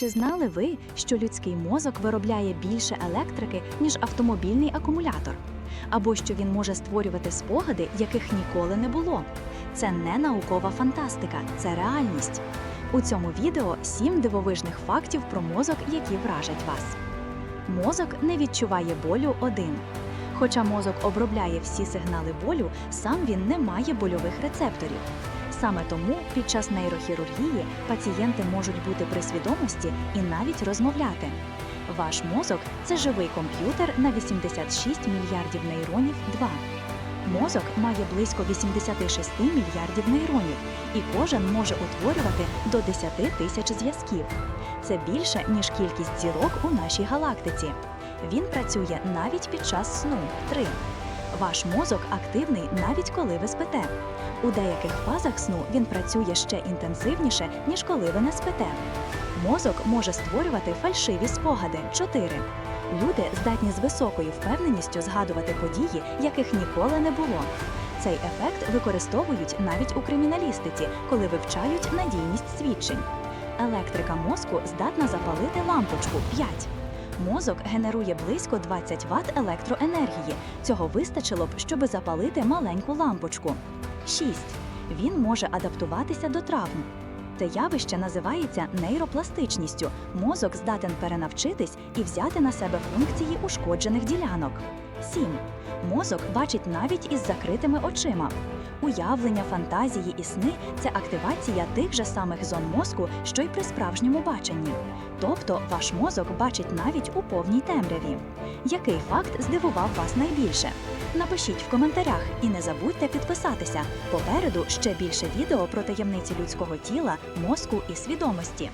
Чи знали ви, що людський мозок виробляє більше електрики, ніж автомобільний акумулятор? Або що він може створювати спогади, яких ніколи не було? Це не наукова фантастика, це реальність. У цьому відео сім дивовижних фактів про мозок, які вражать вас. Мозок не відчуває болю один. Хоча мозок обробляє всі сигнали болю, сам він не має больових рецепторів. Саме тому під час нейрохірургії пацієнти можуть бути при свідомості і навіть розмовляти. Ваш мозок це живий комп'ютер на 86 мільярдів нейронів 2. Мозок має близько 86 мільярдів нейронів, і кожен може утворювати до 10 тисяч зв'язків. Це більше, ніж кількість зірок у нашій галактиці. Він працює навіть під час сну 3. Ваш мозок активний навіть коли ви спите. У деяких фазах сну він працює ще інтенсивніше, ніж коли ви не спите. Мозок може створювати фальшиві спогади 4. Люди здатні з високою впевненістю згадувати події, яких ніколи не було. Цей ефект використовують навіть у криміналістиці, коли вивчають надійність свідчень. Електрика мозку здатна запалити лампочку 5. Мозок генерує близько 20 Вт електроенергії. Цього вистачило б, щоб запалити маленьку лампочку. 6. Він може адаптуватися до травм. Це явище називається нейропластичністю. Мозок здатен перенавчитись і взяти на себе функції ушкоджених ділянок. 7. Мозок бачить навіть із закритими очима. Уявлення, фантазії і сни це активація тих же самих зон мозку, що й при справжньому баченні. Тобто ваш мозок бачить навіть у повній темряві. Який факт здивував вас найбільше? Напишіть в коментарях і не забудьте підписатися. Попереду ще більше відео про таємниці людського тіла, мозку і свідомості.